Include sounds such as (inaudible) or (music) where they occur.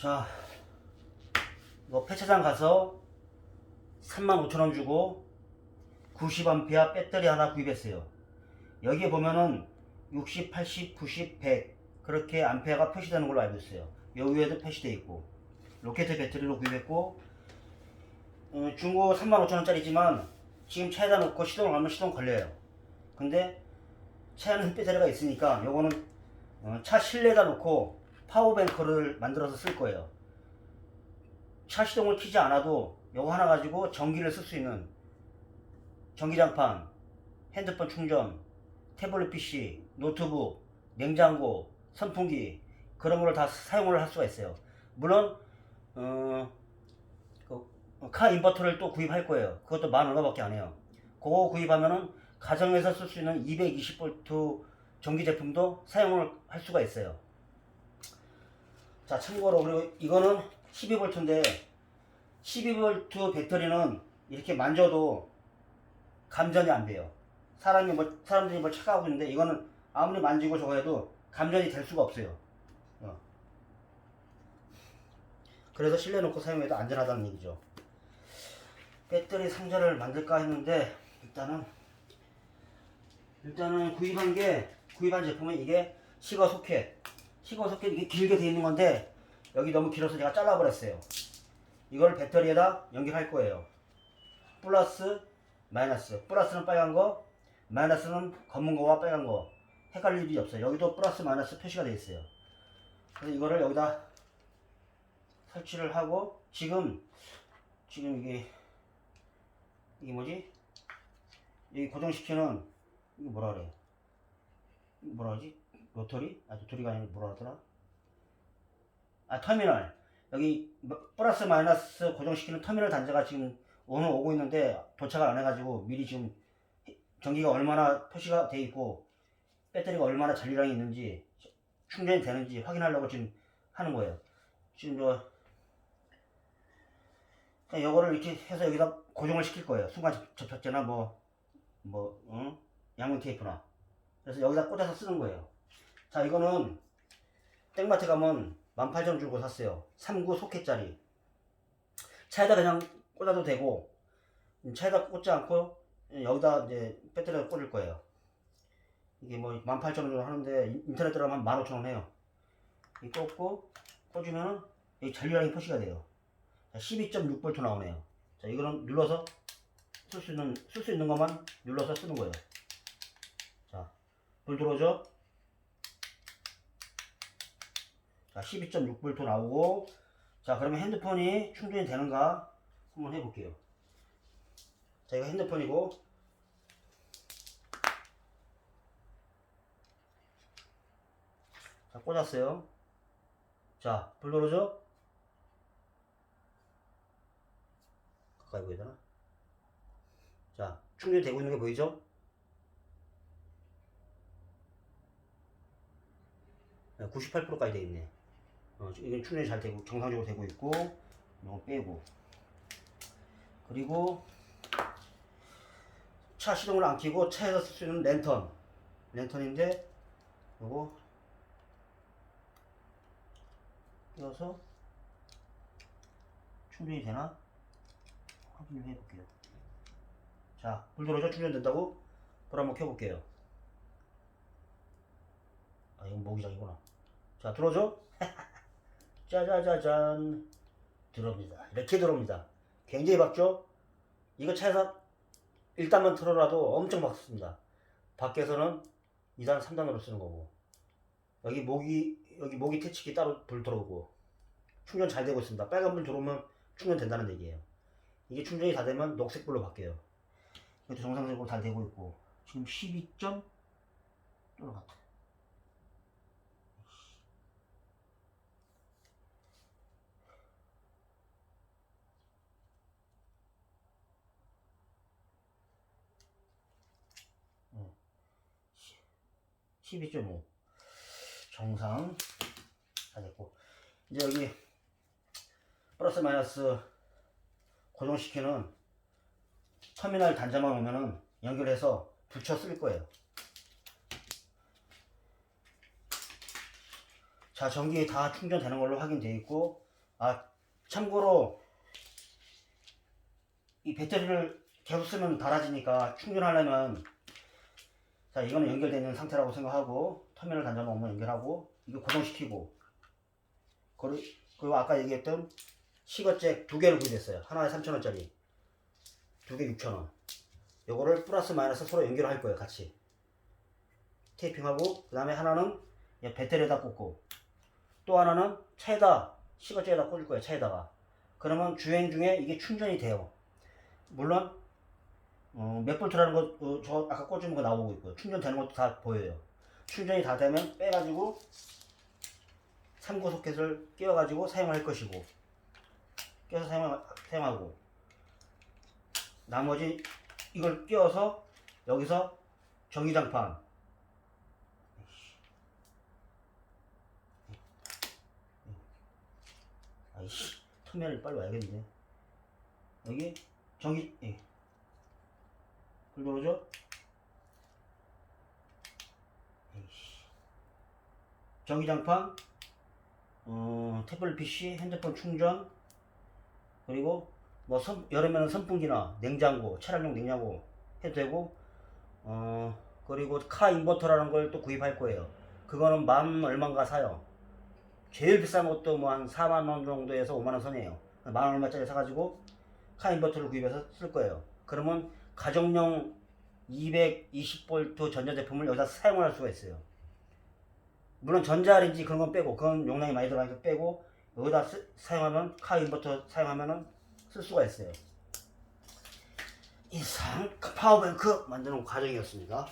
자, 이거 폐차장 가서 35,000원 주고 90A 배터리 하나 구입했어요. 여기에 보면은 60, 80, 90, 100 그렇게 암페어가 표시되는 걸로 알고 있어요. 요 위에도 표시되어 있고 로켓 배터리로 구입했고 어, 중고 35,000원짜리지만 지금 차에다 놓고 시동을 하면 시동 걸려요. 근데 차에는 배터리가 있으니까 요거는 어, 차 실내에다 놓고 파워뱅크를 만들어서 쓸 거예요. 차 시동을 키지 않아도 요거 하나 가지고 전기를 쓸 수 있는 전기장판, 핸드폰 충전, 태블릿 PC, 노트북, 냉장고, 선풍기 그런 걸 다 사용을 할 수가 있어요. 물론 어, 그, 카 인버터를 또 구입할 거예요. 그것도 만 얼마밖에 안 해요. 그거 구입하면은 가정에서 쓸 수 있는 220V 전기 제품도 사용을 할 수가 있어요. 자, 참고로 그리고 이거는 12V인데 12V 배터리는 이렇게 만져도 감전이 안 돼요. 사람이 뭐 사람들이 뭐 착각하고 있는데 이거는 아무리 만지고 저거 해도 감전이 될 수가 없어요. 어. 그래서 실내 놓고 사용해도 안전하다는 얘기죠. 배터리 상자를 만들까 했는데 일단은 일단은 구입한 게 구입한 제품은 이게 시거 소켓 소켓 이게 길게 돼 있는 건데 여기 너무 길어서 제가 잘라버렸어요. 이걸 배터리에다 연결할 거예요. 플러스 마이너스 플러스는 빨간 거 마이너스는 검은 거와 빨간 거 헷갈릴 일이 없어요. 여기도 플러스 마이너스 표시가 되어 있어요. 그래서 이거를 여기다 설치를 하고 지금 지금 이게 이게 뭐지? 여기 고정시키는 이게 뭐라 그래? 이거 뭐라 하지? 로터리? 아 로터리가 아니라 뭐라 하더라? 아 터미널 여기 뭐- 플러스 마이너스 고정시키는 터미널 단자가 지금 오늘 오고 있는데 도착을 안 해가지고 미리 지금 전기가 얼마나 표시가 돼 있고 배터리가 얼마나 잔류량이 있는지 충전이 되는지 확인하려고 지금 하는 거예요. 지금 저 그냥 이거를 이렇게 해서 여기다 고정을 시킬 거예요. 순간 접- 접착제나 뭐, 뭐, 응? 양면 테이프나. 그래서 여기다 꽂아서 쓰는 거예요. 자, 이거는 땡마트 가면 18,000원 주고 샀어요. 3구 소켓짜리. 차에다 그냥 꽂아도 되고, 음, 차에다 꽂지 않고, 여기다 이제 배터리를 꽂을 거예요. 이게 뭐 18,000원 정도 하는데, 인- 인터넷 들어가면 15,000원 해요. 이 꽂고, 꽂으면은, 여기 잔류량이 표시가 돼요. 12.6V 나오네요. 자, 이거는 눌러서 쓸 수 있는, 쓸 수 있는 것만 눌러서 쓰는 거예요. 자, 불 들어오죠? 자, 12.6V 나오고, 자, 그러면 핸드폰이 충전이 되는가 한번 해볼게요. 자, 이거 핸드폰이고, 자, 꽂았어요. 자, 불 들어오죠? 가까이 되나? 자, 충전되고 있는 게 보이죠? 네, 98%까지 되어 있네. 어, 이건 충전이 잘 되고, 정상적으로 되고 있고, 이거 빼고. 그리고, 차 시동을 안 켜고 차에서 쓸 수 있는 랜턴. 랜턴인데, 요거, 끼워서, 충전이 되나? 확인을 해볼게요. 자, 불 들어오죠? 충전된다고? 불 한번 켜볼게요. 아, 이건 모기장이구나. 자, 들어오죠? (laughs) 짜자자잔. 들어옵니다. 이렇게 들어옵니다. 굉장히 밝죠? 이거 차에서 1단만 틀어놔도 엄청 밝습니다. 밖에서는 2단, 3단으로 쓰는 거고. 여기 모기, 여기 모기 퇴치기 따로 불 들어오고. 충전 잘 되고 있습니다. 빨간 불 들어오면 충전 된다는 얘기예요. 이게 충전이 다 되면 녹색 불로 바뀌어요. 이것도 정상적으로 잘 되고 있고 지금 12점 떨어갔다. 12.5 정상 다 됐고 이제 여기 플러스 마이너스 고정시키는 터미널 단자만 오면은 연결해서 붙여 쓸 거예요. 자, 전기 다 충전되는 걸로 확인되어 있고, 아 참고로 이 배터리를 계속 쓰면 닳아지니까 충전하려면 자 이거는 연결되어 있는 상태라고 생각하고 터미널 단자 놓으면 연결하고 이거 고정시키고 그리- 그리고 아까 얘기했던 시거잭 두 개를 구입했어요. 하나에 3,000원짜리. 두 개 6,000원. 요거를 플러스 마이너스 서로 연결할 거예요 같이. 테이핑하고 그 다음에 하나는 배터리에다 꽂고 또 하나는 차에다 시거잭에다 꽂을 거예요 차에다가. 그러면 주행 중에 이게 충전이 돼요. 물론 어, 몇 볼트라는 거, 어, 저 아까 꽂은 거 나오고 있고요. 충전되는 것도 다 보여요. 충전이 다 되면 빼가지고 3구 소켓을 끼워가지고 사용할 것이고 끼워서 사용, 사용하고 나머지 이걸 끼워서 여기서 전기장판 아이씨 터미널 빨리 와야겠는데 여기 전기 예. 불 들어오죠? 에이씨. 전기장판, 어, 태블릿 PC, 핸드폰 충전, 그리고 뭐 선, 여름에는 선풍기나 냉장고, 차량용 냉장고 해도 되고, 어, 그리고 카 인버터라는 걸 또 구입할 거예요. 그거는 만 얼마인가 사요. 제일 비싼 것도 뭐 한 4만 원 정도에서 5만 원 선이에요. 만 얼마짜리 사가지고 카 인버터를 구입해서 쓸 거예요. 그러면 가정용 220V 전자제품을 여기다 사용할 수가 있어요. 물론 전자레인지 그런 건 빼고 그건 용량이 많이 들어가니까 빼고 여기다 쓰- 사용하면 카 인버터 사용하면은 쓸 수가 있어요. 이상 파워뱅크 만드는 과정이었습니다.